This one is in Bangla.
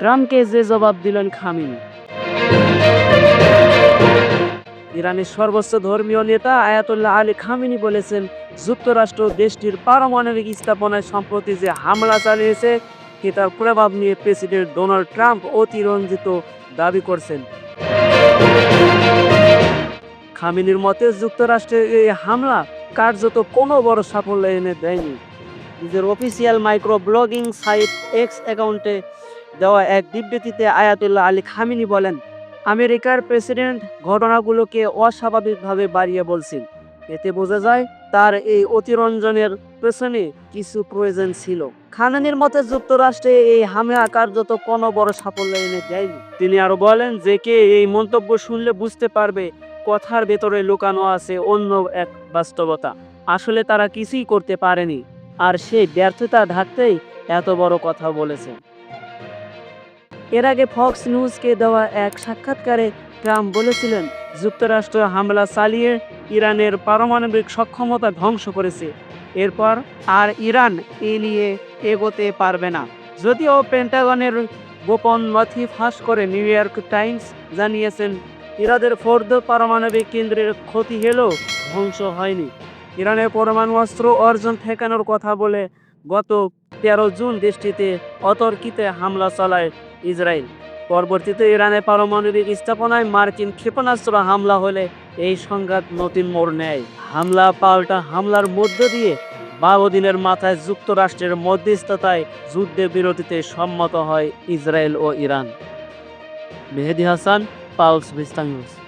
ট্রাম্পকে যে জবাব দিলেন খামিনি। ইরানের সর্বোচ্চ ধর্মীয় নেতা আয়াতুল্লাহ আলী খামিনি বলেছেন, যুক্তরাষ্ট্র দেশটির পারমাণবিক স্থাপনায় সম্প্রতি যে হামলা চালিয়েছে সেটার প্রভাব নিয়ে প্রেসিডেন্ট ডোনাল্ড ট্রাম্প অতিরঞ্জিত দাবি করছেন। খামিনির মতে, যুক্তরাষ্ট্রের এই হামলা কার্যত কোনো বড় সাফল্য এনে দেয়নি। নিজের official micro blogging site X অ্যাকাউন্টে দেওয়া এক বিবৃতিতে আয়াতুল্লাহ আলী খামিনি বলেন, আমেরিকার প্রেসিডেন্ট ঘটনাগুলোকে অস্বাভাবিকভাবে বাড়িয়ে বলছেন। এতে বোঝা যায় তার এই অতিরঞ্জনের পেছনে কিছু প্রয়োজন ছিল। খানানির মতে যুক্তরাষ্ট্রে এই হামলা কার্যত কোনো বড় সাফল্য এনে দেয়নি। তিনি আরও বলেন যে কে এই মন্তব্য শুনলে বুঝতে পারবে কথার ভেতরে লুকানো আছে অন্য এক বাস্তবতা। আসলে তারা কিছুই করতে পারেনি। আর সেই ব্যর্থতা ঢাকতেই এত বড় কথা বলেছে। এর আগে ফক্স নিউজকে দেওয়া এক সাক্ষাৎকারে ট্রাম্প বলেছিলেন, যুক্তরাষ্ট্র হামলা চালিয়ে ইরানের পারমাণবিক সক্ষমতা ধ্বংস করেছে। এরপর আর ইরান এ নিয়ে এগোতে পারবে না। যদিও পেন্টাগনের গোপন নথি ফাঁস করে নিউ ইয়র্ক টাইমস জানিয়েছেন, ইরাদের ফোর্দ পারমাণবিক কেন্দ্রের ক্ষতি হলেও ধ্বংস হয়নি। ইরানের পরমাণু অস্ত্র অর্জন ঠেকানোর কথা বলে গত তেরো জুন দেশটিতে অতর্কিতে হামলা চালায় ইসরায়েল। পরবর্তীতে ইরানের পারমাণবিক স্থাপনায় মার্কিন ক্ষেপণাস্ত্র হামলা হলে এই সংঘাত নতুন মোড় নেয়। হামলা পাল্টা হামলার মধ্য দিয়ে বারো মাথায় যুক্তরাষ্ট্রের মধ্যস্থতায় যুদ্ধে বিরতিতে সম্মত হয় ইসরায়েল ও ইরান। মেহেদি হাসান বিস্তার নিউজ।